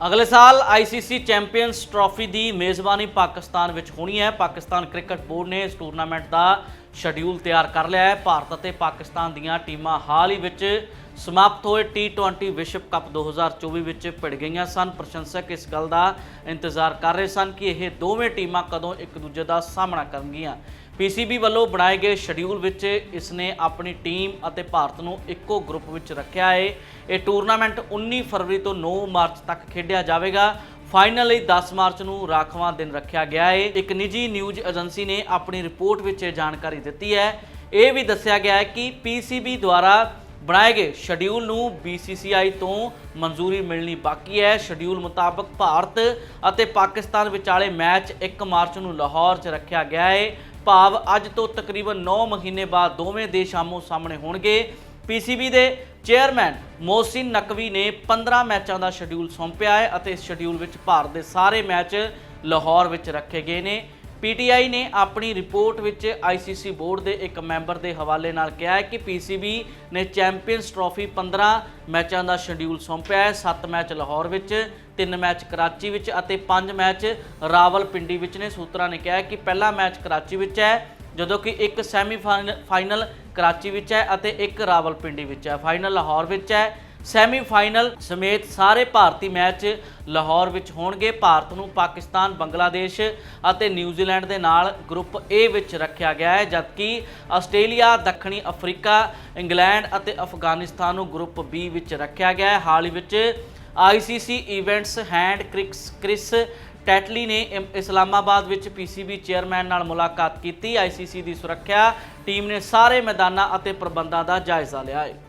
ਅਗਲੇ ਸਾਲ ICC champions trophy ਦੀ ਮੇਜ਼ਬਾਨੀ ਪਾਕਿਸਤਾਨ ਵਿੱਚ ਹੋਣੀ ਹੈ। ਪਾਕਿਸਤਾਨ ਕ੍ਰਿਕਟ ਬੋਰਡ ਨੇ ਇਸ ਟੂਰਨਾਮੈਂਟ ਦਾ ਸ਼ਡਿਊਲ ਤਿਆਰ ਕਰ ਲਿਆ ਹੈ। ਭਾਰਤ ਅਤੇ ਪਾਕਿਸਤਾਨ ਦੀਆਂ ਟੀਮਾਂ ਹਾਲ ਹੀ ਵਿੱਚ ਸਮਾਪਤ ਹੋਏ T20 ਵਿਸ਼ਵ ਕੱਪ 2024 ਵਿੱਚ ਭਿੜ ਗਈਆਂ ਸਨ। ਪ੍ਰਸ਼ੰਸਕ ਇਸ ਗੱਲ ਦਾ ਇੰਤਜ਼ਾਰ ਕਰ ਰਹੇ ਸਨ ਕਿ ਇਹ ਦੋਵੇਂ ਟੀਮਾਂ ਕਦੋਂ ਇੱਕ ਦੂਜੇ ਦਾ ਸਾਹਮਣਾ ਕਰਨਗੀਆਂ। ਪੀਸੀਬੀ ਵੱਲੋਂ ਬਣਾਏ ਗਏ ਸ਼ਡਿਊਲ ਵਿੱਚ ਇਸ ਨੇ ਆਪਣੀ ਟੀਮ ਅਤੇ ਭਾਰਤ ਨੂੰ ਇੱਕੋ ਗਰੁੱਪ ਵਿੱਚ ਰੱਖਿਆ ਹੈ ਇਹ ਟੂਰਨਾਮੈਂਟ 19 ਫਰਵਰੀ ਤੋਂ 9 ਮਾਰਚ ਤੱਕ ਖੇਡਿਆ ਜਾਵੇਗਾ। ਫਾਈਨਲ ਲਈ 10 ਮਾਰਚ ਨੂੰ ਰਾਖਵਾਂ ਦਿਨ ਰੱਖਿਆ ਗਿਆ ਹੈ ਇੱਕ ਨਿੱਜੀ ਨਿਊਜ਼ ਏਜੰਸੀ ਨੇ ਆਪਣੀ ਰਿਪੋਰਟ ਵਿੱਚ ਇਹ ਜਾਣਕਾਰੀ ਦਿੱਤੀ ਹੈ। ਇਹ ਵੀ ਦੱਸਿਆ ਗਿਆ ਹੈ ਕਿ ਪੀਸੀਬੀ ਦੁਆਰਾ ਬਣਾਏ ਗਏ ਸ਼ਡਿਊਲ ਨੂੰ BCCI ਤੋਂ ਮਨਜ਼ੂਰੀ ਮਿਲਣੀ ਬਾਕੀ ਹੈ। ਸ਼ਡਿਊਲ ਮੁਤਾਬਕ ਭਾਰਤ ਅਤੇ ਪਾਕਿਸਤਾਨ ਵਿਚਾਲੇ ਮੈਚ 1 ਮਾਰਚ ਨੂੰ ਲਾਹੌਰ 'ਚ ਰੱਖਿਆ ਗਿਆ ਹੈ ਭਾਵ ਅੱਜ ਤੋਂ ਤਕਰੀਬਨ 9 ਮਹੀਨੇ ਬਾਅਦ ਦੋਵੇਂ ਦੇਸ਼ ਆਮੋ ਸਾਹਮਣੇ ਹੋਣਗੇ। ਪੀਸੀਬੀ ਦੇ ਚੇਅਰਮੈਨ ਮੋਹਸਿਨ ਨਕਵੀ ਨੇ 15 ਮੈਚਾਂ ਦਾ ਸ਼ਡਿਊਲ ਸੌਂਪਿਆ ਹੈ ਅਤੇ ਇਸ ਸ਼ਡਿਊਲ ਵਿੱਚ ਭਾਰਤ ਦੇ ਸਾਰੇ ਮੈਚ ਲਾਹੌਰ ਵਿੱਚ ਰੱਖੇ ਗਏ ਨੇ। ਪੀਟੀਆਈ ਨੇ ਆਪਣੀ ਰਿਪੋਰਟ ਵਿੱਚ ਆਈਸੀਸੀ ਬੋਰਡ ਦੇ ਇੱਕ ਮੈਂਬਰ ਦੇ ਹਵਾਲੇ ਨਾਲ ਕਿਹਾ ਹੈ ਕਿ ਪੀਸੀਬੀ ਨੇ ਚੈਂਪੀਅਨਸ ਟਰਾਫੀ 15 ਮੈਚਾਂ ਦਾ ਸ਼ਡਿਊਲ ਸੌਂਪਿਆ ਹੈ। 7 ਮੈਚ ਲਾਹੌਰ ਵਿੱਚ 3 ਮੈਚ ਕਰਾਚੀ ਵਿੱਚ ਅਤੇ 5 ਮੈਚ ਰਾਵਲਪਿੰਡੀ ਵਿੱਚ ਨੇ। ਸੂਤਰਾਂ ਨੇ ਕਿਹਾ ਕਿ ਪਹਿਲਾ ਮੈਚ ਕਰਾਚੀ ਵਿੱਚ ਹੈ, ਜਦੋਂ ਕਿ ਇੱਕ ਸੈਮੀ ਫਾਈਨਲ ਕਰਾਚੀ ਵਿੱਚ ਹੈ ਅਤੇ ਇੱਕ ਰਾਵਲਪਿੰਡੀ ਵਿੱਚ ਹੈ। ਫਾਈਨਲ ਲਾਹੌਰ ਵਿੱਚ ਹੈ। ਸੈਮੀ ਫਾਈਨਲ ਸਮੇਤ ਸਾਰੇ ਭਾਰਤੀ ਮੈਚ ਲਾਹੌਰ ਵਿੱਚ ਹੋਣਗੇ। ਭਾਰਤ ਨੂੰ ਪਾਕਿਸਤਾਨ, ਬੰਗਲਾਦੇਸ਼ ਅਤੇ ਨਿਊਜ਼ੀਲੈਂਡ ਦੇ ਨਾਲ ਗਰੁੱਪ ਏ ਵਿੱਚ ਰੱਖਿਆ ਗਿਆ ਹੈ, ਜਦਕਿ ਆਸਟ੍ਰੇਲੀਆ, ਦੱਖਣੀ ਅਫਰੀਕਾ, ਇੰਗਲੈਂਡ ਅਤੇ ਅਫਗਾਨਿਸਤਾਨ ਨੂੰ ਗਰੁੱਪ ਬੀ ਵਿੱਚ ਰੱਖਿਆ ਗਿਆ ਹੈ। ਹਾਲ ਹੀ ਵਿੱਚ ICC events head Chris Chris Tetley ਨੇ ਇਮ- ਇਸਲਾਮਾਬਾਦ ਵਿੱਚ ਪੀਸੀਬੀ ਚੇਅਰਮੈਨ ਨਾਲ ਮੁਲਾਕਾਤ ਕੀਤੀ। ਆਈਸੀਸੀ ਦੀ ਸੁਰੱਖਿਆ ਟੀਮ ਨੇ ਸਾਰੇ ਮੈਦਾਨਾਂ ਅਤੇ ਪ੍ਰਬੰਧਾਂ ਦਾ ਜਾਇਜ਼ਾ ਲਿਆ ਹੈ।